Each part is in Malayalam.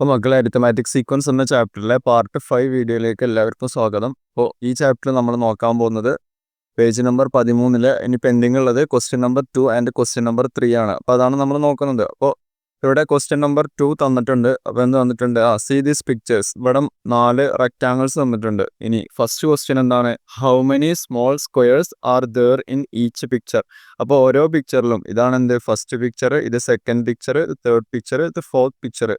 അപ്പോൾ മക്കളെ അരിത്തമാറ്റിക് സീക്വൻസ് എന്ന ചാപ്റ്ററിലെ പാർട്ട് ഫൈവ് വീഡിയോയിലേക്ക് എല്ലാവർക്കും സ്വാഗതം. അപ്പോൾ ഈ ചാപ്റ്ററിൽ നമ്മൾ നോക്കാൻ പോകുന്നത് പേജ് നമ്പർ പതിമൂന്നിൽ ഇനി പെൻഡിങ് ഉള്ളത് question number two and question number three ആണ്. അപ്പോൾ അതാണ് നമ്മൾ നോക്കുന്നത്. അപ്പോൾ ഇവിടെ ക്വസ്റ്റ്യൻ നമ്പർ ടു തന്നിട്ടുണ്ട്. അപ്പോൾ എന്ത് തന്നിട്ടുണ്ട്? ആ സി ദീസ് പിക്ചേഴ്സ് ഇവിടെ നാല് റെക്റ്റാങ്കിൾസ് തന്നിട്ടുണ്ട്. ഇനി ഫസ്റ്റ് ക്വസ്റ്റ്യൻ എന്താണ്? How many small squares are there in each picture അപ്പോൾ ഓരോ പിക്ചറിലും ഇതാണ് എന്ത്? ഫസ്റ്റ് പിക്ചർ ഇത് സെക്കൻഡ് പിക്ചർ തേർഡ് പിക്ചർ ഇത് ഫോർത്ത് പിക്ചർ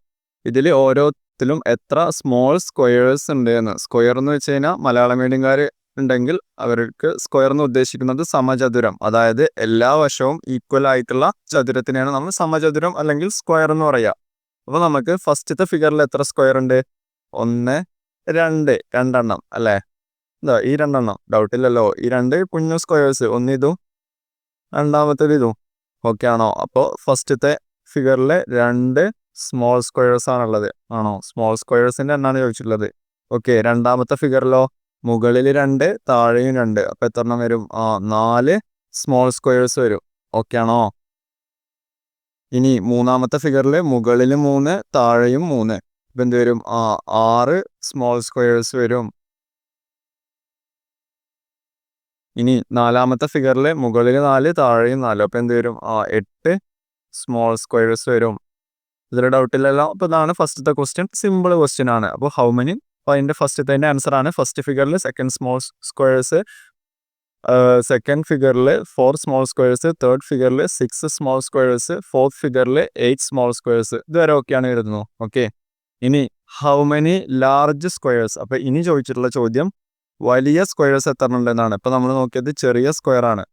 ഇതിൽ ഓരോത്തിലും എത്ര സ്മോൾ സ്ക്വയേഴ്സ് ഉണ്ട് എന്ന് സ്ക്വയർ എന്ന് വെച്ച് കഴിഞ്ഞാൽ മലയാള മീഡിയംകാർ ഉണ്ടെങ്കിൽ അവർക്ക് സ്ക്വയർ എന്ന് ഉദ്ദേശിക്കുന്നത് സമചതുരം. അതായത് എല്ലാ വശവും ഈക്വൽ ആയിട്ടുള്ള ചതുരത്തിനെയാണ് നമ്മൾ സമചതുരം അല്ലെങ്കിൽ സ്ക്വയർ എന്ന് പറയുക അപ്പോൾ നമുക്ക് ഫസ്റ്റത്തെ ഫിഗറിൽ എത്ര സ്ക്വയർ ഉണ്ട്? ഒന്ന് രണ്ട്. രണ്ടെണ്ണം അല്ലേ? എന്താ ഈ രണ്ടെണ്ണം. ഡൗട്ടില്ലല്ലോ ഈ രണ്ട് കുഞ്ഞു സ്ക്വയേഴ്സ് ഒന്നിതും രണ്ടാമത്തേത് ഇതും. ഓക്കെ ആണോ? അപ്പോൾ ഫസ്റ്റത്തെ ഫിഗറിലെ രണ്ട് സ്മോൾ സ്ക്വയേഴ്സ് ആണുള്ളത്. ആണോ? സ്മോൾ സ്ക്വയേഴ്സിന്റെ എണ്ണാണ് ചോദിച്ചിട്ടുള്ളത്. ഓക്കെ രണ്ടാമത്തെ ഫിഗറിലോ മുകളിൽ രണ്ട് താഴെയും രണ്ട്. അപ്പൊ എത്ര എണ്ണം വരും? ആ നാല് സ്മോൾ സ്ക്വയേഴ്സ് വരും. ഓക്കെ ആണോ? ഇനി മൂന്നാമത്തെ ഫിഗറിൽ മുകളിൽ മൂന്ന് താഴെയും മൂന്ന്. ഇപ്പൊ എന്ത് വരും? ആ ആറ് സ്മോൾ സ്ക്വയേഴ്സ് വരും. ഇനി നാലാമത്തെ ഫിഗറിൽ മുകളിൽ നാല് താഴെയും നാല്. അപ്പൊ എന്ത് വരും? ആ എട്ട് സ്മോൾ സ്ക്വയേഴ്സ് വരും. ഇതിൽ ഡൗട്ട് ഇല്ലല്ലോ. അപ്പോൾ ഇതാണ് ഫസ്റ്റത്തെ ക്വസ്റ്റ്യൻ സിമ്പിൾ ക്വസ്റ്റ്യൻ ആണ്. അപ്പോൾ ഹൗ മെനി അപ്പോൾ അതിന്റെ തന്നെ ആൻസർ ആണ്. ഫസ്റ്റ് ഫിഗറിൽ സെക്കൻഡ് സ്മോൾ സ്ക്വയേഴ്സ് സെക്കൻഡ് ഫിഗറിൽ ഫോർ സ്മോൾ സ്ക്വയേഴ്സ് തേർഡ് ഫിഗറിൽ സിക്സ് സ്മോൾ സ്ക്വയേഴ്സ് ഫോർത്ത് ഫിഗറിൽ എയ്റ്റ് സ്മോൾ സ്ക്വയേഴ്സ് ഇതുവരെ ഒക്കെയാണ് വരുന്നത് ഓക്കെ ഇനി ഹൗ മെനി ലാർജ് സ്ക്വയേഴ്സ് അപ്പോൾ ഇനി ചോദിച്ചിട്ടുള്ള ചോദ്യം വലിയ സ്ക്വയേഴ്സ് എത്ര ഉണ്ടെന്നാണ്. ഇപ്പോൾ നമ്മൾ നോക്കിയത് ചെറിയ സ്ക്വയർ ആണ്.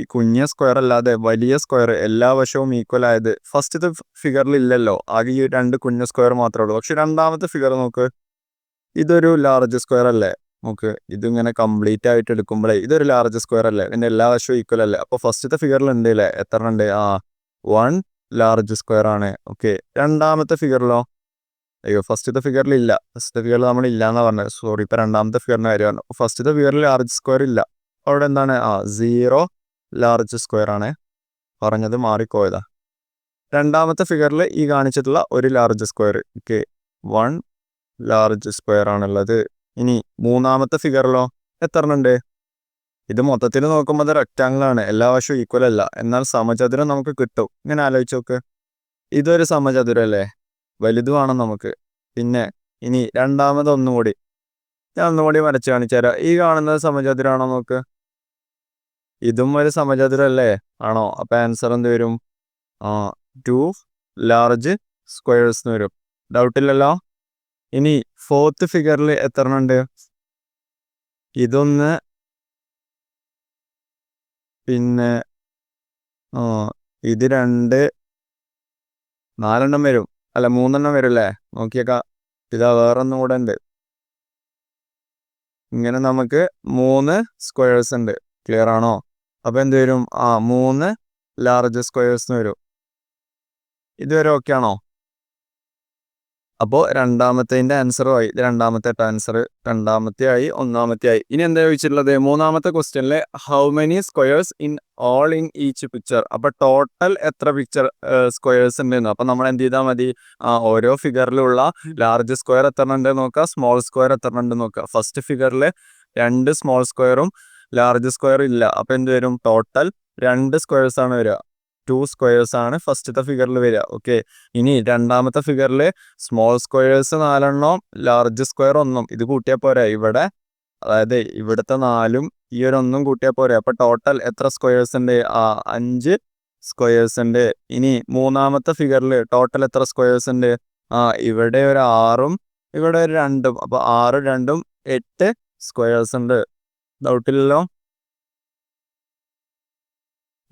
ഈ കുഞ്ഞ സ്ക്വയർ അല്ലാതെ വലിയ സ്ക്വയർ എല്ലാ വശവും ഈക്വൽ ആയത് ഫസ്റ്റത്തെ ഫിഗറിൽ ഇല്ലല്ലോ. ആകെ ഈ രണ്ട് കുഞ്ഞ സ്ക്വയർ മാത്രമേ ഉള്ളൂ. പക്ഷെ രണ്ടാമത്തെ ഫിഗർ നോക്ക്. ഇതൊരു ലാർജ് സ്ക്വയർ അല്ലേ? നോക്ക്. ഇതിങ്ങനെ കംപ്ലീറ്റ് ആയിട്ട് എടുക്കുമ്പോഴേ ഇതൊരു ലാർജ് സ്ക്വയർ അല്ലേ? ഇതിന്റെ എല്ലാ വശവും ഈക്വൽ അല്ലേ? അപ്പോൾ ഫസ്റ്റത്തെ ഫിഗറിൽ ഉണ്ട് അല്ലേ എത്ര ഉണ്ട് ആ വൺ ലാർജ് സ്ക്വയർ ആണ്. ഓക്കെ. രണ്ടാമത്തെ ഫിഗറിലോ അയ്യോ ഫസ്റ്റത്തെ ഫിഗറിൽ ഇല്ല. ഫസ്റ്റത്തെ ഫിഗറിൽ നമ്മൾ ഇല്ല എന്നാ പറഞ്ഞത്. സോറി ഇപ്പൊ രണ്ടാമത്തെ ഫിഗറിന്റെ കാര്യമാണ് ഫസ്റ്റത്തെ ഫിഗറിൽ ലാർജ് സ്ക്വയർ ഇല്ല. അവിടെ എന്താണ്? ആ സീറോ ലാർജ് സ്ക്വയർ ആണ്. പറഞ്ഞത് മാറിപ്പോയതാ. രണ്ടാമത്തെ ഫിഗറിൽ ഈ കാണിച്ചിട്ടുള്ള ഒരു large square okay one large square ആണുള്ളത്. ഇനി മൂന്നാമത്തെ ഫിഗറിലോ എത്ര ഉണ്ട്? ഇത് മൊത്തത്തിൽ നോക്കുമ്പോൾ അത് റെക്റ്റാങ്കിൾ ആണ്. എല്ലാ വശവും ഈക്വൽ അല്ല. എന്നാൽ സമചതുരം നമുക്ക് കിട്ടും. ഇങ്ങനെ ആലോചിച്ച് നോക്ക്. ഇതൊരു സമചതുരം അല്ലേ? വലുതുമാണോ നമുക്ക്. പിന്നെ ഇനി രണ്ടാമത് ഒന്നുകൂടി ഞാൻ ഒന്നുകൂടി വരച്ച് കാണിച്ചു തരാം. ഈ കാണുന്നത് സമചതുരമാണോ നോക്ക്? ഇതും ഒരു സമചതുരല്ലേ? ആണോ? അപ്പൊ ആൻസർ എന്ത് വരും? ആ ടു ലാർജ് സ്ക്വയേഴ്സ് എന്ന് വരും. ഡൗട്ടില്ലല്ലോ ഇനി ഫോർത്ത് ഫിഗറിൽ എത്ര ഉണ്ട്? ഇതൊന്ന് പിന്നെ ആ ഇത് രണ്ട് നാലെണ്ണം വരും. അല്ല മൂന്നെണ്ണം വരും അല്ലേ? നോക്കിയേക്കാം. ഇതാ വേറൊന്നും കൂടെ ഉണ്ട്. ഇങ്ങനെ നമുക്ക് മൂന്ന് സ്ക്വയേഴ്സ് ഉണ്ട്. ക്ലിയർ ആണോ? അപ്പൊ എന്ത് വരും? ആ മൂന്ന് ലാർജ് സ്ക്വയേഴ്സ് വരും. ഇതുവരെ ഓക്കെ ആണോ? അപ്പോൾ രണ്ടാമത്തേന്റെ ആയി. രണ്ടാമത്തെ ആൻസർ രണ്ടാമത്തെ ആയി ഒന്നാമത്തെ ആയി. ഇനി എന്താ ചോദിച്ചിട്ടുള്ളത്? മൂന്നാമത്തെ ക്വസ്റ്റ്യനിലെ how many squares in all in each picture അപ്പോൾ ടോട്ടൽ എത്ര പിക്ചർ സ്ക്വയേഴ്സ് ഉണ്ടെന്ന്? അപ്പോൾ നമ്മൾ എന്ത് ചെയ്താൽ മതി? ഓരോ ഫിഗറിലുള്ള ലാർജ് സ്ക്വയർ എത്ര ഉണ്ട് നോക്കുക സ്മോൾ സ്ക്വയർ എത്ര ഉണ്ട് നോക്കുക ഫസ്റ്റ് ഫിഗറിൽ രണ്ട് സ്മോൾ സ്ക്വയറും ലാർജ് സ്ക്വയർ ഇല്ല. അപ്പൊ എന്ത് വരും? ടോട്ടൽ രണ്ട് സ്ക്വയേഴ്സ് ആണ് വരിക. ടു സ്ക്വയേഴ്സ് ആണ് ഫസ്റ്റത്തെ ഫിഗറിൽ വരിക. ഓക്കെ ഇനി രണ്ടാമത്തെ ഫിഗറിൽ സ്മോൾ സ്ക്വയേഴ്സ് നാലെണ്ണം ലാർജ് സ്ക്വയർ ഒന്നും. ഇത് കൂട്ടിയാൽ പോരാ. ഇവിടെ അതായത് ഇവിടുത്തെ നാലും ഈ ഒരു ഒന്നും കൂട്ടിയാൽ പോരാ. അപ്പൊ ടോട്ടൽ എത്ര സ്ക്വയേഴ്സ് ഉണ്ട് ആ അഞ്ച് സ്ക്വയേഴ്സ് ഉണ്ട് ഇനി മൂന്നാമത്തെ ഫിഗറിൽ ടോട്ടൽ എത്ര സ്ക്വയേഴ്സ് ഉണ്ട് ആ ഇവിടെ ഒരു ആറും ഇവിടെ ഒരു രണ്ടും. അപ്പൊ ആറും രണ്ടും എട്ട് സ്ക്വയേഴ്സ് ഉണ്ട് ഡൗട്ടില്ലല്ലോ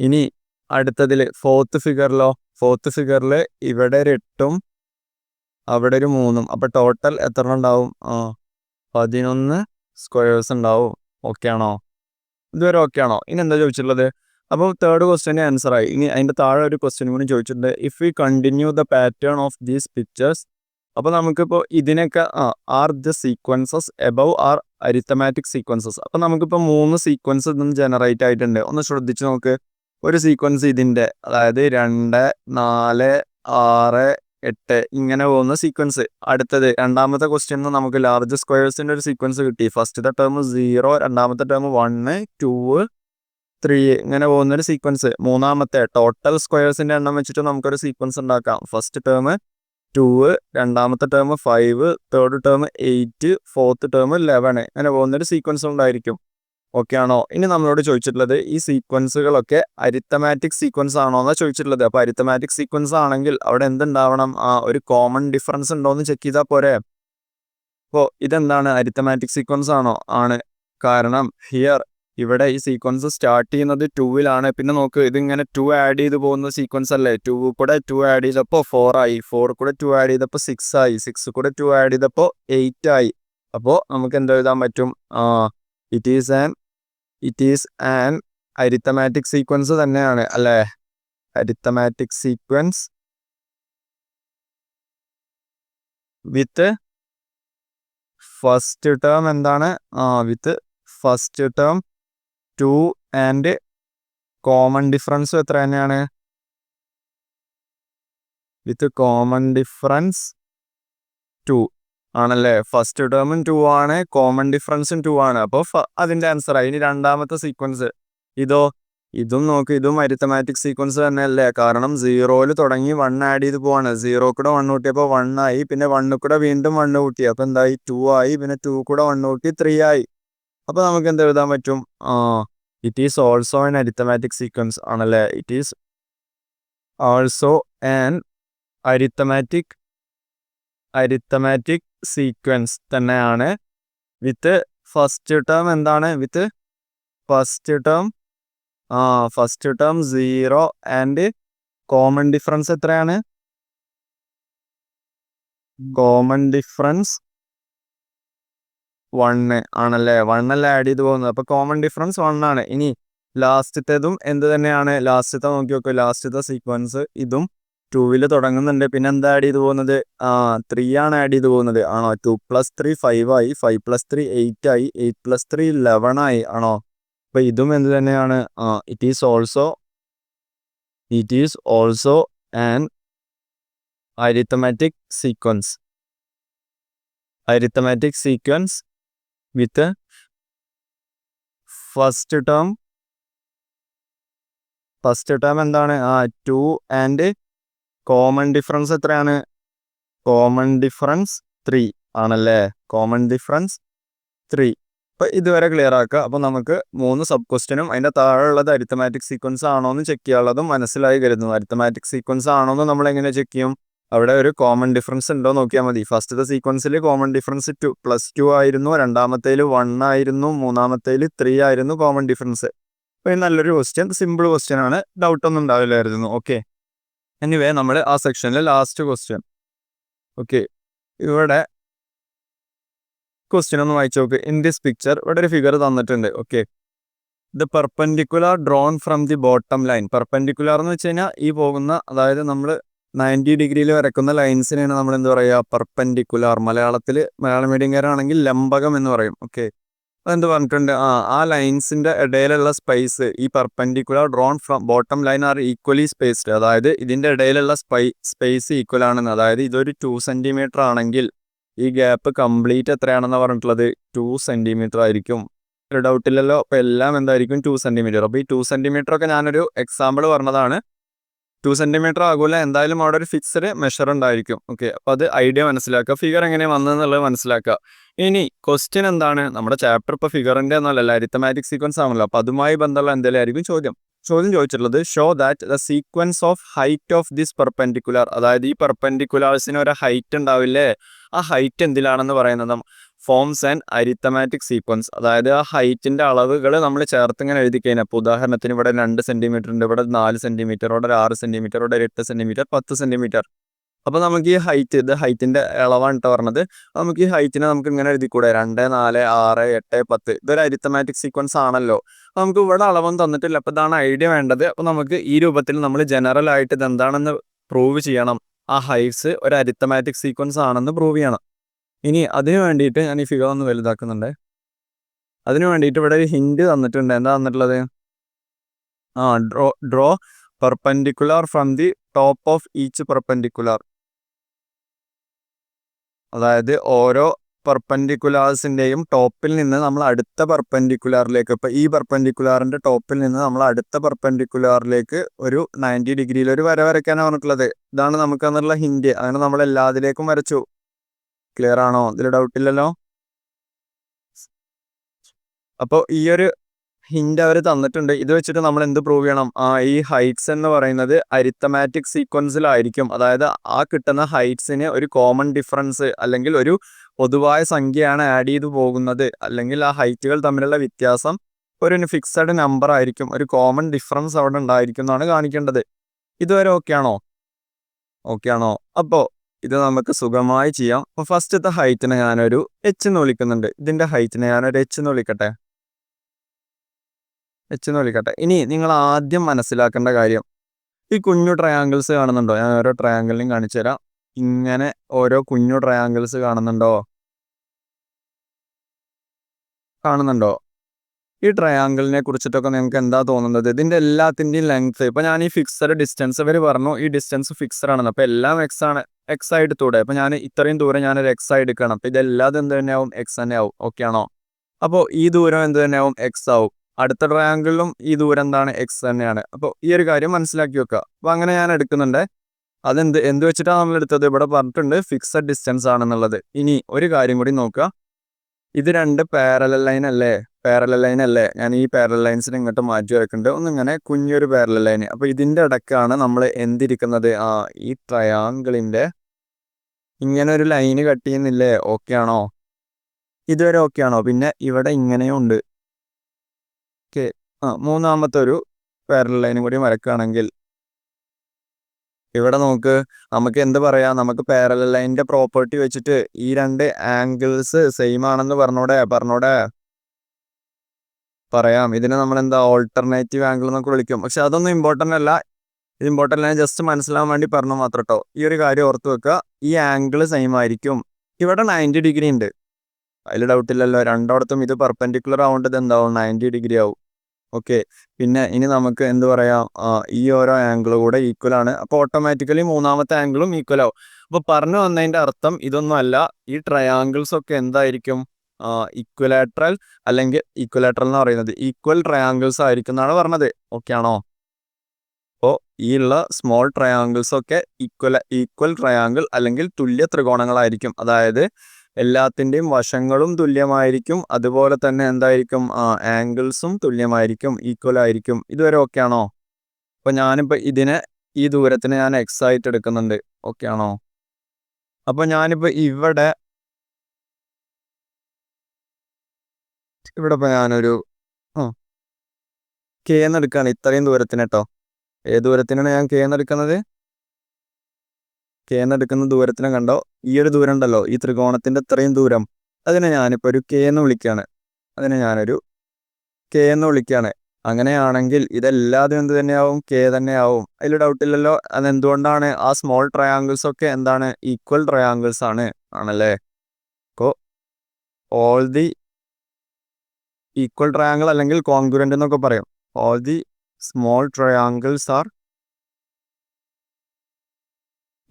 ഇനി അടുത്തതിൽ ഫോർത്ത് ഫിഗറിലോ ഫോർത്ത് ഫിഗറിൽ ഇവിടെ ഒരു എട്ടും അവിടെ ഒരു മൂന്നും. അപ്പൊ ടോട്ടൽ എത്ര ഉണ്ടാവും? ആ പതിനൊന്ന് സ്ക്വയേഴ്സ് ഉണ്ടാവും. ഓക്കെ ആണോ? ഇതുവരെ ഓക്കെ ആണോ? ഇനി എന്താ ചോദിച്ചിട്ടുള്ളത്? അപ്പോൾ തേർഡ് ക്വസ്റ്റ്യന്റെ ആൻസർ ആയി. ഇനി അതിന്റെ താഴെ ഒരു ക്വസ്റ്റ്യൻ കൂടി ചോദിച്ചിട്ടുണ്ട്. If we continue the pattern of these pictures അപ്പോൾ നമുക്കിപ്പോൾ ഇതിനൊക്കെ are the sequences above are arithmetic sequences അപ്പോൾ നമുക്കിപ്പോൾ മൂന്ന് സീക്വൻസ് ഇതൊന്ന് ജനറേറ്റ് ആയിട്ടുണ്ട്. ഒന്ന് ശ്രദ്ധിച്ച് നോക്ക്. ഒരു സീക്വൻസ് ഇതിന്റെ അതായത് രണ്ട് നാല് ആറ് എട്ട് ഇങ്ങനെ പോകുന്ന സീക്വൻസ് അടുത്തത് രണ്ടാമത്തെ ക്വസ്റ്റ്യൻ നമുക്ക് ലാർജ് സ്ക്വയേഴ്സിന്റെ ഒരു സീക്വൻസ് കിട്ടി. ഫസ്റ്റത്തെ ടേം സീറോ രണ്ടാമത്തെ ടേം വണ്ണ് ടു ത്രീ ഇങ്ങനെ പോകുന്ന ഒരു സീക്വൻസ് മൂന്നാമത്തെ ടോട്ടൽ സ്ക്വയേഴ്സിന്റെ എണ്ണം വെച്ചിട്ട് നമുക്കൊരു സീക്വൻസ് ഉണ്ടാക്കാം. ഫസ്റ്റ് ടേം ടു രണ്ടാമത്തെ term five third term eight fourth term eleven അങ്ങനെ പോകുന്നൊരു സീക്വൻസ് ഉണ്ടായിരിക്കും. ഓക്കെ ആണോ? ഇനി നമ്മളോട് ചോദിച്ചിട്ടുള്ളത് ഈ സീക്വൻസുകളൊക്കെ അരിത്തമാറ്റിക് സീക്വൻസ് ആണോ എന്നാണ് ചോദിച്ചിട്ടുള്ളത്. അപ്പോൾ അരിത്തമാറ്റിക് സീക്വൻസ് ആണെങ്കിൽ അവിടെ എന്തുണ്ടാവണം? ആ ഒരു കോമൺ ഡിഫറൻസ് ഉണ്ടോ എന്ന് ചെക്ക് ചെയ്താൽ പോരെ. അപ്പോൾ ഇതെന്താണ്? അരിത്തമാറ്റിക് സീക്വൻസ് ആണോ? ആണ്. കാരണം ഹിയർ ഇവിടെ ഈ സീക്വൻസ് സ്റ്റാർട്ട് ചെയ്യുന്നത് ടൂവിലാണ് പിന്നെ നോക്ക് ഇതിങ്ങനെ ടു ആഡ് ചെയ്ത് പോകുന്ന സീക്വൻസ് അല്ലേ? ടു കൂടെ ടു ആഡ് ചെയ്തപ്പോൾ ഫോർ ആയി. ഫോർ കൂടെ ടു ആഡ് ചെയ്തപ്പോൾ സിക്സ് ആയി. സിക്സ് കൂടെ ടു ആഡ് ചെയ്തപ്പോൾ എയ്റ്റ് ആയി. അപ്പോൾ നമുക്ക് എന്താ എഴുതാൻ പറ്റും? It is an it is an arithmetic sequence തന്നെയാണ് അല്ലേ? Arithmetic sequence with first term എന്താണ്? With first term two and common difference എത്ര തന്നെയാണ്? With common difference two. ആണല്ലേ? ഫസ്റ്റ് ടേമും ടു ആണ് കോമൺ ഡിഫറൻസും ടു ആണ്. അപ്പോൾ അതിന്റെ ആൻസർ ഇനി രണ്ടാമത്തെ സീക്വൻസ്. ഇതോ ഇതും നോക്ക് ഇതും അരിത്തമാറ്റിക് സീക്വൻസ് തന്നെയല്ലേ? കാരണം സീറോയിൽ തുടങ്ങി വൺ ആഡ് ചെയ്ത് പോവാണ്. സീറോ കൂടെ വൺ കൂട്ടിയപ്പോൾ വൺ ആയി പിന്നെ വണ്ണിൽ കൂടെ വീണ്ടും വണ്ണ് കൂട്ടി. അപ്പോൾ എന്തായി? ടു ആയി പിന്നെ ടു കൂടെ വണ്ണ് കൂട്ടി ത്രീ ആയി. അപ്പോൾ നമുക്ക് എന്ത് എഴുതാൻ പറ്റും? It is also an arithmetic sequence ആണല്ലേ? It is also an arithmetic arithmetic sequence തന്നെയാണ്. വിത്ത് ഫസ്റ്റ് ടേം എന്താണ്? വിത്ത് ഫസ്റ്റ് ടേം ആ first term zero and common difference എത്രയാണ്? കോമൺ ഡിഫറൻസ് വണ്ണ് ആണല്ലേ? വണ്ണല്ല ആഡ് ചെയ്ത് പോകുന്നത്. അപ്പൊ കോമൺ ഡിഫറൻസ് വണ്ണാണ് ഇനി ലാസ്റ്റത്തേതും എന്ത് തന്നെയാണ്? ലാസ്റ്റത്തെ നോക്കി നോക്കൂ. ലാസ്റ്റത്തെ സീക്വൻസ് ഇതും ടൂവിൽ തുടങ്ങുന്നുണ്ട്. പിന്നെ എന്താ ആഡ് ചെയ്ത് പോകുന്നത്? ആ ത്രീ ആണ് ആഡ് ചെയ്ത് പോകുന്നത്. ആണോ? ടു പ്ലസ് ത്രീ ഫൈവ് ആയി. ഫൈവ് പ്ലസ് ത്രീ എയ്റ്റ് ആയി. എയ്റ്റ് പ്ലസ് ത്രീ ലെവൻ ആയി. ആണോ? അപ്പൊ ഇതും എന്ത് തന്നെയാണ്? ആ it is also it is also and arithmetic sequence arithmetic sequence with first term. First term എന്താണ്? ആ ടു ആൻഡ് കോമൺ ഡിഫറൻസ് എത്രയാണ്? കോമൺ ഡിഫറൻസ് ത്രീ ആണല്ലേ? Common difference three. അപ്പം ഇതുവരെ ക്ലിയർ ആക്കുക. അപ്പോൾ നമുക്ക് മൂന്ന് സബ് ക്വസ്റ്റ്യനും അതിന്റെ താഴെയുള്ളത് അരിത്തമാറ്റിക് സീക്വൻസ് ആണോ എന്ന് ചെക്ക് ചെയ്യാനുള്ളതും മനസ്സിലായി കരുതുന്നു. അരിത്തമാറ്റിക് സീക്വൻസ് ആണോ എന്ന് നമ്മൾ എങ്ങനെ ചെക്ക് ചെയ്യും? അവിടെ ഒരു കോമൺ ഡിഫറൻസ് ഉണ്ടോ നോക്കിയാൽ മതി. ഫസ്റ്റത്തെ സീക്വൻസിൽ common difference two plus two ആയിരുന്നു രണ്ടാമത്തേൽ വൺ ആയിരുന്നു മൂന്നാമത്തേൽ ത്രീ ആയിരുന്നു കോമൺ ഡിഫറൻസ് അപ്പോൾ നല്ലൊരു ക്വസ്റ്റ്യൻ സിമ്പിൾ ക്വസ്റ്റ്യൻ ആണ്. ഡൗട്ട് ഒന്നും ഉണ്ടാവില്ലായിരുന്നു. ഓക്കെ എനിവേ നമ്മൾ ആ സെക്ഷനിൽ ലാസ്റ്റ് ക്വസ്റ്റ്യൻ ഓക്കെ ഇവിടെ ക്വസ്റ്റ്യൻ ഒന്ന് വായിച്ചു നോക്ക്. ഇൻ ദിസ് പിക്ചർ ഇവിടെ ഒരു ഫിഗർ തന്നിട്ടുണ്ട്. Okay the perpendicular drawn from the bottom line perpendicular എന്ന് വെച്ച് കഴിഞ്ഞാൽ ഈ പോകുന്ന അതായത് നമ്മൾ നയന്റി ഡിഗ്രിയിൽ വരക്കുന്ന ലൈൻസിനെയാണ് നമ്മൾ എന്ത് പറയുക പെർപെൻഡിക്കുലാർ മലയാളത്തിൽ മലയാളം മീഡിയംകാരാണെങ്കിൽ ലംബകം എന്ന് പറയും. ഓക്കെ അതെന്ത് പറഞ്ഞിട്ടുണ്ട്? ആ ആ ലൈൻസിന്റെ ഇടയിലുള്ള സ്പേസ് ഈ perpendicular drawn from bottom line are equally spaced അതായത് ഇതിന്റെ ഇടയിലുള്ള സ്പൈ സ്പേസ് ഈക്വൽ ആണെന്ന്. അതായത് ഇതൊരു ടു സെന്റിമീറ്റർ ആണെങ്കിൽ ഈ ഗ്യാപ്പ് കംപ്ലീറ്റ് എത്രയാണെന്ന് പറഞ്ഞിട്ടുള്ളത്? ടു സെന്റിമീറ്റർ ആയിരിക്കും. ഡൗട്ടില്ലല്ലോ അപ്പോൾ എല്ലാം എന്തായിരിക്കും? ടു സെന്റിമീറ്റർ അപ്പോൾ ഈ ടു സെന്റിമീറ്റർ ഒക്കെ ഞാനൊരു എക്സാമ്പിൾ പറഞ്ഞതാണ്. ടു സെന്റിമീറ്റർ ആകൂല എന്തായാലും അവിടെ ഒരു ഫിക്സഡ് മെഷർ ഉണ്ടായിരിക്കും. ഓക്കെ അപ്പൊ അത് ഐഡിയ മനസ്സിലാക്കുക. ഫിഗർ എങ്ങനെ വന്നതെന്നുള്ളത് മനസ്സിലാക്കുക. ഇനി ക്വസ്റ്റ്യൻ എന്താണ്? നമ്മുടെ ചാപ്റ്റർ ഇപ്പൊ ഫിഗറിന്റെ എന്നല്ല അരിത്തമാറ്റിക് സീക്വൻസ് ആണല്ലോ. അപ്പൊ അതുമായി ബന്ധമുള്ള എന്തെങ്കിലും ആയിരിക്കും ചോദ്യം. ചോദ്യം ചോദിച്ചിട്ടുള്ളത് show that the sequence of height of this perpendicular അതായത് ഈ പെർപെൻഡിക്കുലാർസിന് ഒരു ഹൈറ്റ് ഉണ്ടാവില്ലേ? ആ ഹൈറ്റ് എന്തിലാണെന്ന് പറയുന്നത്. ഫോംസ് ആൻഡ് അരിത്തമാറ്റിക് സീക്വൻസ് അതായത് ആ ഹൈറ്റിന്റെ അളവുകൾ നമ്മൾ ചേർത്ത് ഇങ്ങനെ എഴുതി കഴിഞ്ഞാൽ അപ്പോൾ ഉദാഹരണത്തിന് ഇവിടെ രണ്ട് സെന്റിമീറ്റർ ഉണ്ട് ഇവിടെ നാല് സെന്റിമീറ്റർ ഇവിടെ ഒരു ആറ് സെന്റിമീറ്റർ ഇവിടെ ഒരു എട്ട് സെന്റിമീറ്റർ പത്ത് സെന്റിമീറ്റർ അപ്പോൾ നമുക്ക് ഈ ഹൈറ്റ് ഇത് ഹൈറ്റിന്റെ ഇളവാണ് കേട്ടോ പറഞ്ഞത്. നമുക്ക് ഈ ഹൈറ്റിനെ നമുക്ക് ഇങ്ങനെ എഴുതിക്കൂടെ? രണ്ട് നാല് ആറ് എട്ട് പത്ത്. ഇതൊരു അരിത്തമാറ്റിക് സീക്വൻസ് ആണല്ലോ. നമുക്ക് ഇവിടെ അളവൊന്നും തന്നിട്ടില്ല. അപ്പോൾ ഇതാണ് ഐഡിയ വേണ്ടത്. അപ്പോൾ നമുക്ക് ഈ രൂപത്തിൽ നമ്മൾ ജനറൽ ആയിട്ട് ഇത് എന്താണെന്ന് പ്രൂവ് ചെയ്യണം. ആ ഹൈറ്റ്സ് ഒരു അരിത്തമാറ്റിക് സീക്വൻസ് ആണെന്ന് പ്രൂവ് ചെയ്യണം. ഇനി അതിന് വേണ്ടിയിട്ട് ഞാൻ ഈ ഫിഗർ ഒന്ന് വലുതാക്കുന്നുണ്ട്. അതിന് വേണ്ടിയിട്ട് ഇവിടെ ഒരു ഹിൻഡ് തന്നിട്ടുണ്ട്. എന്താ തന്നിട്ടുള്ളത്? ആ draw draw perpendicular from the top of each perpendicular അതായത് ഓരോ പെർപെൻഡിക്കുലാർസിന്റെയും ടോപ്പിൽ നിന്ന് നമ്മൾ അടുത്ത പെർപെൻഡിക്കുലാറിലേക്ക് ഇപ്പൊ ഈ പെർപെൻഡിക്കുലാറിന്റെ ടോപ്പിൽ നിന്ന് നമ്മൾ അടുത്ത പെർപെൻഡിക്കുലാറിലേക്ക് ഒരു നയന്റി ഡിഗ്രിയിൽ ഒരു വര വരയ്ക്കാനാണ് പറഞ്ഞിട്ടുള്ളത്. ഇതാണ് നമുക്ക് എന്നുള്ള ഹിന്റ് അങ്ങനെ നമ്മൾ എല്ലാത്തിലേക്കും വരച്ചു. ക്ലിയർ ആണോ? ഇതിൽ ഡൗട്ട് ഇല്ലല്ലോ? അപ്പോ ഈ ഒരു ഹിന്റ് അവർ തന്നിട്ടുണ്ട്. ഇത് വെച്ചിട്ട് നമ്മൾ എന്ത് പ്രൂവ് ചെയ്യണം? ആ ഈ ഹൈറ്റ്സ് എന്ന് പറയുന്നത് അരിത്തമാറ്റിക് സീക്വൻസിലായിരിക്കും അതായത് ആ കിട്ടുന്ന ഹൈറ്റ്സിന് ഒരു കോമൺ ഡിഫറൻസ് അല്ലെങ്കിൽ ഒരു പൊതുവായ സംഖ്യയാണ് ആഡ് ചെയ്തു പോകുന്നത്. അല്ലെങ്കിൽ ആ ഹൈറ്റുകൾ തമ്മിലുള്ള വ്യത്യാസം ഒരു ഫിക്സഡ് നമ്പർ ആയിരിക്കും. ഒരു കോമൺ ഡിഫറൻസ് അവിടെ ഉണ്ടായിരിക്കും എന്നാണ് കാണിക്കേണ്ടത്. ഇതുവരെ ഓക്കെ ആണോ? ഓക്കെ ആണോ? അപ്പോൾ ഇത് നമുക്ക് സുഖമായി ചെയ്യാം. അപ്പോൾ ഫസ്റ്റത്തെ ഹൈറ്റിനെ ഞാനൊരു എച്ച് എന്ന് വിളിക്കുന്നുണ്ട്. ഇതിന്റെ ഹൈറ്റിനെ ഞാനൊരു എച്ച് എന്ന് വിളിക്കട്ടെ? എച്ച് എന്ന് വിളിക്കട്ടെ. ഇനി നിങ്ങൾ ആദ്യം മനസ്സിലാക്കേണ്ട കാര്യം. ഈ കുഞ്ഞു ട്രയാങ്കിൾസ് കാണുന്നുണ്ടോ? ഞാൻ ഓരോ ട്രയാങ്കിളിനും കാണിച്ചു തരാം. ഇങ്ങനെ ഓരോ കുഞ്ഞു ട്രയാങ്കിൾസ് കാണുന്നുണ്ടോ? കാണുന്നുണ്ടോ? ഈ ട്രയാങ്കിളിനെ കുറിച്ചിട്ടൊക്കെ നിങ്ങൾക്ക് എന്താ തോന്നുന്നത്? ഇതിന്റെ എല്ലാത്തിന്റെയും ലെങ്ത് ഇപ്പൊ ഞാൻ ഈ ഫിക്സഡ് ഡിസ്റ്റൻസ് ഇവർ പറഞ്ഞു. ഈ ഡിസ്റ്റൻസ് ഫിക്സഡ് ആണെന്ന്. അപ്പൊ എല്ലാം എക്സ് ആണ്. എക്സ് ആയി എടുത്തൂടെ അപ്പൊ ഞാൻ ഇത്രയും ദൂരം ഞാൻ ഒരു എക്സ് ആയി എടുക്കണം. അപ്പൊ ഇതെല്ലാതും എന്ത് തന്നെയാവും? എക്സ് തന്നെ ആവും ഓക്കെ ആണോ? അപ്പോൾ ഈ ദൂരം എന്ത് തന്നെയാവും? എക്സ് ആവും. അടുത്ത ട്രയാങ്കിളിലും ഈ ദൂരം എന്താണ്? എക്സ് തന്നെയാണ്. അപ്പോൾ ഈ ഒരു കാര്യം മനസ്സിലാക്കി വെക്കുക. അപ്പോൾ അങ്ങനെ ഞാൻ എടുക്കുന്നുണ്ട്. അതെന്ത് എന്ത് വെച്ചിട്ടാണ് നമ്മൾ എടുത്തത്? ഇവിടെ പറഞ്ഞിട്ടുണ്ട് ഫിക്സഡ് ഡിസ്റ്റൻസ് ആണെന്നുള്ളത്. ഇനി ഒരു കാര്യം കൂടി നോക്കുക. ഇത് രണ്ട് പാരലൽ ലൈൻ അല്ലേ? പാരലൽ ലൈൻ അല്ലേ? ഞാൻ ഈ പാരലൽ ലൈൻസിനെ ഇങ്ങോട്ട് മാറ്റി വയ്ക്കുന്നുണ്ട് ഒന്നിങ്ങനെ കുഞ്ഞൊരു പാരലൽ ലൈൻ അപ്പോൾ ഇതിന്റെ ഇടക്കാണ് നമ്മൾ എന്തിരിക്കുന്നത്? ആ ഈ ട്രയാങ്കിളിന്റെ ഇങ്ങനെ ഒരു ലൈന് കട്ട് ചെയ്യുന്നില്ലേ? ഓക്കെ ആണോ? ഇതുവരെ ഓക്കെ ആണോ? പിന്നെ ഇവിടെ ഇങ്ങനെയും ഉണ്ട്. ഓക്കെ ആ മൂന്നാമത്തെ ഒരു പാരലൽ ലൈനും കൂടി വരക്കുകയാണെങ്കിൽ ഇവിടെ നമുക്ക് നമുക്ക് എന്ത് പറയാം? നമുക്ക് പാരലൽ ലൈന്റെ പ്രോപ്പർട്ടി വെച്ചിട്ട് ഈ രണ്ട് ആംഗിൾസ് സെയിം ആണെന്ന് പറഞ്ഞോടെ പറഞ്ഞോടെ? പറയാം. ഇതിനെ നമ്മൾ എന്താ ഓൾട്ടർനേറ്റീവ് ആംഗിൾ എന്നൊക്കെ വിളിക്കും. പക്ഷെ അതൊന്നും ഇമ്പോർട്ടന്റ് അല്ല. ഇത് ഇമ്പോർട്ടന്റ് അല്ല. ജസ്റ്റ് മനസ്സിലാവാൻ വേണ്ടി പറഞ്ഞു മാത്രം കേട്ടോ ഈ ഒരു കാര്യം ഓർത്ത് വെക്കുക ഈ ആംഗിൾ സെയിം ആയിരിക്കും. ഇവിടെ നയന്റി ഡിഗ്രി ഉണ്ട്. അതിൽ ഡൗട്ടില്ലല്ലോ രണ്ടോടത്തും ഇത് പെർപെൻഡിക്കുലർ ആവേണ്ടത് എന്താവും നയന്റി ഡിഗ്രി ആവും. ഓക്കെ. പിന്നെ ഇനി നമുക്ക് എന്ത് പറയാം? ഈ ഓരോ ആംഗിൾ കൂടെ ഈക്വൽ ആണ്. അപ്പോൾ ഓട്ടോമാറ്റിക്കലി മൂന്നാമത്തെ ആംഗിളും ഈക്വൽ ആവും. അപ്പോൾ പറഞ്ഞു വന്നതിന്റെ അർത്ഥം ഇതൊന്നും അല്ല. ഈ ട്രയാംഗിൾസ് ഒക്കെ എന്തായിരിക്കും? ഇക്വലാട്രൽ അല്ലെങ്കിൽ ഈക്വലാട്രൽ എന്ന് പറയുന്നത് ഈക്വൽ ട്രയാംഗിൾസ് ആയിരിക്കും എന്നാണ് പറഞ്ഞത്. ഓക്കെ ആണോ? അപ്പോൾ ഈ ഉള്ള സ്മോൾ ട്രയാംഗിൾസ് ഒക്കെ ഈക്വൽ ഈക്വൽ ട്രയാങ്കിൾ അല്ലെങ്കിൽ തുല്യ ത്രികോണങ്ങളായിരിക്കും. അതായത് എല്ലാത്തിന്റെയും വശങ്ങളും തുല്യമായിരിക്കും. അതുപോലെ തന്നെ എന്തായിരിക്കും? ആ ആംഗിൾസും തുല്യമായിരിക്കും. ഈക്വൽ ആയിരിക്കും. ഇതുവരെ ഓക്കെ ആണോ? അപ്പോൾ ഞാനിപ്പോൾ ഇതിനെ ഈ ദൂരത്തിന് ഞാൻ എക്സ് ആയിട്ട് എടുക്കുന്നുണ്ട്. ഓക്കെ ആണോ? അപ്പോൾ ഞാനിപ്പോൾ ഇവിടെ ഇവിടെ ഇപ്പോൾ ഞാനൊരു കെ എന്നെടുക്കുകയാണ് ഇത്രയും ദൂരത്തിന് കേട്ടോ. ഏത് ദൂരത്തിനാണ് ഞാൻ കെ എന്ന് എടുക്കുന്നത്? കെ എന്ന് എടുക്കുന്ന ദൂരത്തിനെ കണ്ടോ? ഈ ഒരു ദൂരം ഉണ്ടല്ലോ ഈ ത്രികോണത്തിന്റെ ഇത്രയും ദൂരം. അതിനെ ഞാനിപ്പോൾ ഒരു കെ എന്ന് വിളിക്കുകയാണ് അതിനെ ഞാനൊരു കെ എന്ന് വിളിക്കുകയാണ് അങ്ങനെയാണെങ്കിൽ ഇതെല്ലാതും എന്ത് തന്നെയാവും? കെ തന്നെയാവും. അതിൽ ഡൗട്ട് ഇല്ലല്ലോ. അതെന്തുകൊണ്ടാണ്? ആ സ്മോൾ ട്രയാങ്കിൾസ് ഒക്കെ എന്താണ്? ഈക്വൽ ട്രയാങ്കിൾസ് ആണ്. ആണല്ലേ? അപ്പോൾ ഓൾ ദി ഈക്വൽ ട്രയാങ്കിൾ അല്ലെങ്കിൽ കോൺഗുരന്റ് എന്നൊക്കെ പറയും. All the small triangles are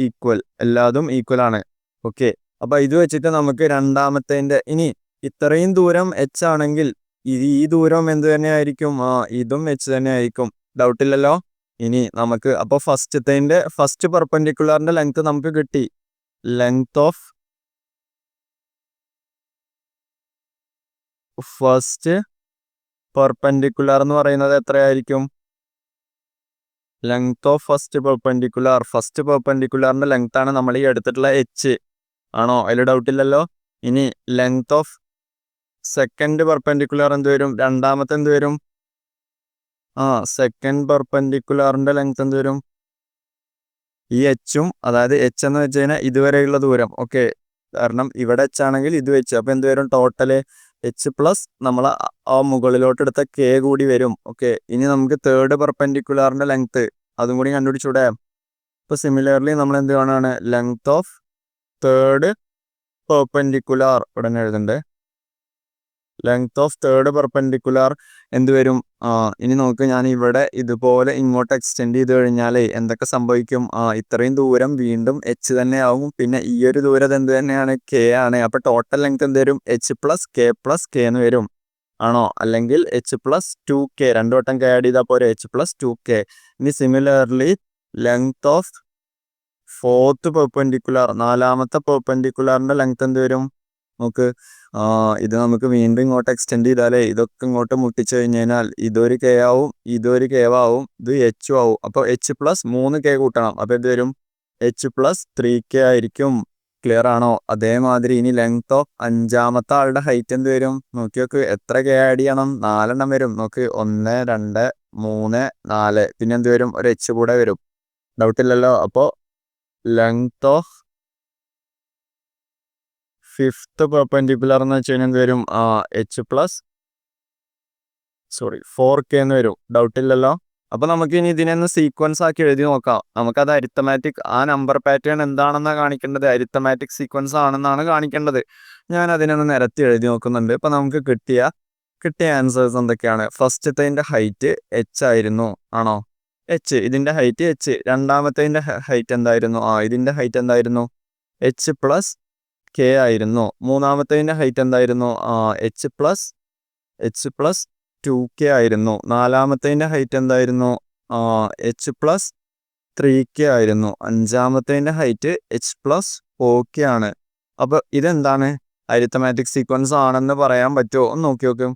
equal എല്ലാതും ഈക്വൽ ആണ്. ഓക്കെ അപ്പൊ ഇത് വെച്ചിട്ട് നമുക്ക് രണ്ടാമത്തെ ഇനി ഇത്രയും ദൂരം എച്ച് ആണെങ്കിൽ ഈ ദൂരം എന്ത് തന്നെ ആയിരിക്കും ആ ഇതും എച്ച് തന്നെ ആയിരിക്കും ഡൗട്ട് ഇല്ലല്ലോ? ഇനി നമുക്ക് അപ്പൊ ഫസ്റ്റ് ഫസ്റ്റ് പെർപെൻഡിക്കുലറിന്റെ ലെങ്ത് നമുക്ക് കിട്ടി. ലെങ്ത് ഓഫ് ഫസ്റ്റ് പെർപെൻഡിക്കുലർ എന്ന് പറയുന്നത് എത്രയായിരിക്കും? Length of first perpendicular first പെർപെൻഡിക്കുലറിന്റെ length ആണ് നമ്മൾ ഈ എടുത്തിട്ടുള്ള എച്ച് ആണോ? അതിൽ ഡൗട്ട് ഇല്ലല്ലോ? ഇനി ലെങ്ത് ഓഫ് സെക്കൻഡ് പെർപ്പൻഡിക്കുലർ എന്ത് വരും? രണ്ടാമത്തെ എന്ത് വരും? ആ സെക്കൻഡ് പെർപെൻഡിക്കുലറിന്റെ ലെങ്ത് എന്ത് വരും? ഈ എച്ചും അതായത് എച്ച് എന്ന് വെച്ച് കഴിഞ്ഞാൽ ഇതുവരെയുള്ള ദൂരം. ഓക്കെ കാരണം ഇവിടെ എച്ച് ആണെങ്കിൽ ഇത് വെച്ച് അപ്പൊ എന്ത് വരും? ടോട്ടൽ എച്ച് പ്ലസ് നമ്മൾ ആ മുകളിലോട്ട് എടുത്ത കെ കൂടി വരും. ഓക്കെ ഇനി നമുക്ക് തേർഡ് പെർപെൻഡിക്കുലറിന്റെ ലെങ്ത് അതും കൂടി കണ്ടുപിടിച്ചൂടെ? ഇപ്പൊ സിമിലർലി നമ്മൾ എന്ത് കാണാണ് ലെങ്ത് ഓഫ് തേർഡ് പെർപെൻഡിക്കുലാർ ഉടനെ എഴുതണ്ടേ? ലെങ്ത് ഓഫ് തേർഡ് പെർപെൻഡിക്കുലാർ എന്ത് വരും? ഇനി നോക്ക് ഞാൻ ഇവിടെ ഇതുപോലെ ഇങ്ങോട്ട് എക്സ്റ്റെൻഡ് ചെയ്ത് കഴിഞ്ഞാൽ എന്തൊക്കെ സംഭവിക്കും? ഇത്രയും ദൂരം വീണ്ടും എച്ച് തന്നെ ആവും. പിന്നെ ഈ ഒരു ദൂരം എന്ത് തന്നെയാണ് കെ ആണ്. അപ്പൊ ടോട്ടൽ ലെങ്ത് എന്ത് വരും? H plus K plus K എന്ന് വരും. ആണോ? അല്ലെങ്കിൽ എച്ച് പ്ലസ് ടു കെ രണ്ടു വട്ടം കെ ആഡ് ചെയ്താൽ പോരെ? എച്ച് പ്ലസ് ടു കെ ഇനി similarly length of fourth perpendicular നാലാമത്തെ പെർപെൻഡിക്കുലറിന്റെ ലെങ്ത് എന്ത് വരും? നമുക്ക് ഇത് നമുക്ക് വീണ്ടും ഇങ്ങോട്ട് എക്സ്റ്റെൻഡ് ചെയ്താലേ ഇതൊക്കെ ഇങ്ങോട്ട് മുട്ടിച്ചു കഴിഞ്ഞ് കഴിഞ്ഞാൽ ഇതൊരു കെ ആവും ഇതൊരു കെ ആവും ഇത് എച്ചും ആവും. അപ്പോൾ എച്ച് പ്ലസ് മൂന്ന് കെ കൂട്ടണം. അപ്പോൾ ഇത് വരും? എച്ച് പ്ലസ് ത്രീ കെ ആയിരിക്കും. ക്ലിയർ ആണോ? അതേമാതിരി ഇനി ലെങ്ത് ഓഫ് അഞ്ചാമത്തെ ആളുടെ ഹൈറ്റ് എന്ത് വരും? നോക്കി നോക്ക് എത്ര കെ ആഡ് ചെയ്യണം? നാലെണ്ണം വരും. നോക്ക് ഒന്ന് രണ്ട് മൂന്ന് നാല്. പിന്നെ എന്ത് വരും? ഒരു എച്ച് കൂടെ വരും. ഡൗട്ടില്ലല്ലോ അപ്പോൾ ലെങ്ത് ഓഫ് ഫിഫ്ത്ത് പെർപെൻഡിക്കുലർ എന്ന് വെച്ച് കഴിഞ്ഞാൽ എന്ത് വരും? H plus sorry four K എന്ന് വരും. ഡൗട്ടില്ലല്ലോ അപ്പൊ നമുക്ക് ഇനി ഇതിനെ സീക്വൻസ് ആക്കി എഴുതി നോക്കാം. നമുക്കത് അരിത്തമാറ്റിക് ആ നമ്പർ പാറ്റേൺ എന്താണെന്നാണ് കാണിക്കേണ്ടത്? അരിത്തമാറ്റിക് സീക്വൻസ് ആണെന്നാണ് കാണിക്കേണ്ടത്. ഞാൻ അതിനൊന്ന് നിരത്തി എഴുതി നോക്കുന്നുണ്ട്. ഇപ്പൊ നമുക്ക് കിട്ടിയ കിട്ടിയ ആൻസേഴ്സ് എന്തൊക്കെയാണ്? ഫസ്റ്റത്തെ ഹൈറ്റ് എച്ച് ആയിരുന്നു. ആണോ? എച്ച് ഇതിന്റെ ഹൈറ്റ് എച്ച് രണ്ടാമത്തെ ഹൈറ്റ് എന്തായിരുന്നു? ആ ഇതിന്റെ ഹൈറ്റ് എന്തായിരുന്നു? എച്ച് പ്ലസ് കെ ആയിരുന്നു. മൂന്നാമത്തെ ഹൈറ്റ് എന്തായിരുന്നു? H plus H plus two K ആയിരുന്നു. നാലാമത്തെ ഹൈറ്റ് എന്തായിരുന്നു? എച്ച് പ്ലസ് ത്രീ കെ ആയിരുന്നു. അഞ്ചാമത്തെ height H plus oh K ആണ്. അപ്പോൾ ഇതെന്താണ്? അരിത്തമാറ്റിക് സീക്വൻസ് ആണെന്ന് പറയാൻ പറ്റുമോ? ഒന്ന് നോക്കി നോക്കും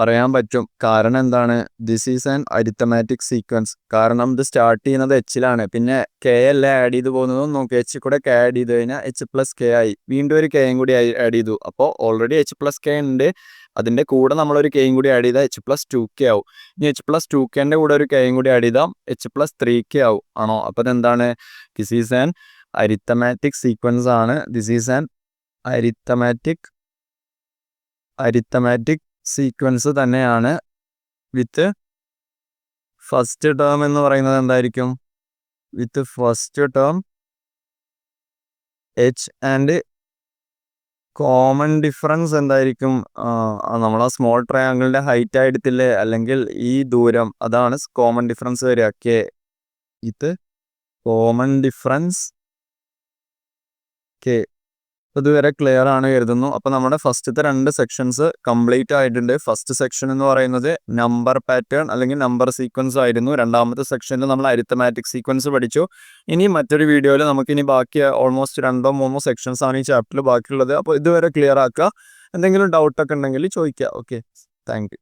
പറയാൻ പറ്റും. കാരണം എന്താണ്? This is an arithmetic sequence കാരണം ഇത് സ്റ്റാർട്ട് ചെയ്യുന്നത് എച്ചിലാണ് പിന്നെ കെ അല്ല ആഡ് ചെയ്ത് പോകുന്നതും? നോക്കി. എച്ച് കൂടെ കെ ആഡ് ചെയ്ത് കഴിഞ്ഞാൽ എച്ച് പ്ലസ് കെ ആയി. വീണ്ടും ഒരു കെയും കൂടി ആഡ് ചെയ്തു. അപ്പോൾ ഓൾറെഡി എച്ച് പ്ലസ് കെ ഉണ്ട്. അതിന്റെ കൂടെ നമ്മളൊരു കെയും കൂടി ആഡ് ചെയ്താൽ എച്ച് പ്ലസ് ടു കെ ആവും. ഇനി എച്ച് പ്ലസ് ടു കെന്റെ കൂടെ ഒരു കെയും കൂടി ആഡ് ചെയ്താൽ എച്ച് പ്ലസ് ത്രീ കെ ആവും. ആണോ? അപ്പോൾ അതെന്താണ് this is an arithmetic sequence ആണ്. This is an arithmetic arithmetic sequence തന്നെയാണ് വിത്ത് ഫസ്റ്റ് ടേം എന്ന് പറയുന്നത് എന്തായിരിക്കും? With first term H and common difference എന്തായിരിക്കും? നമ്മൾ ആ സ്മോൾ ട്രയാങ്കിളിന്റെ ഹൈറ്റ് ആയിടത്തില്ലേ അല്ലെങ്കിൽ ഈ ദൂരം അതാണ് കോമൺ ഡിഫറൻസ് വരിക. കെ ഇത് കോമൺ ഡിഫറൻസ് കെ ഇതുവരെ ക്ലിയർ ആണ് കരുതുന്നു. അപ്പൊ നമ്മുടെ ഫസ്റ്റത്തെ രണ്ട് സെക്ഷൻസ് കംപ്ലീറ്റ് ആയിട്ടുണ്ട്. ഫസ്റ്റ് സെക്ഷൻ എന്ന് പറയുന്നത് നമ്പർ പാറ്റേൺ അല്ലെങ്കിൽ നമ്പർ സീക്വൻസ് ആയിരുന്നു. രണ്ടാമത്തെ സെക്ഷനിൽ നമ്മൾ അരിത്തമാറ്റിക് സീക്വൻസ് പഠിച്ചു. ഇനി മറ്റൊരു വീഡിയോയിൽ നമുക്ക് ഇനി ബാക്കി ഓൾമോസ്റ്റ് രണ്ടോ മൂന്നോ സെക്ഷൻസ് ആണ് ഈ ചാപ്റ്ററിൽ ബാക്കിയുള്ളത്. അപ്പോൾ ഇതുവരെ ക്ലിയർ ആക്കുക. എന്തെങ്കിലും ഡൗട്ടൊക്കെ ഉണ്ടെങ്കിൽ ചോദിക്കുക. Okay thank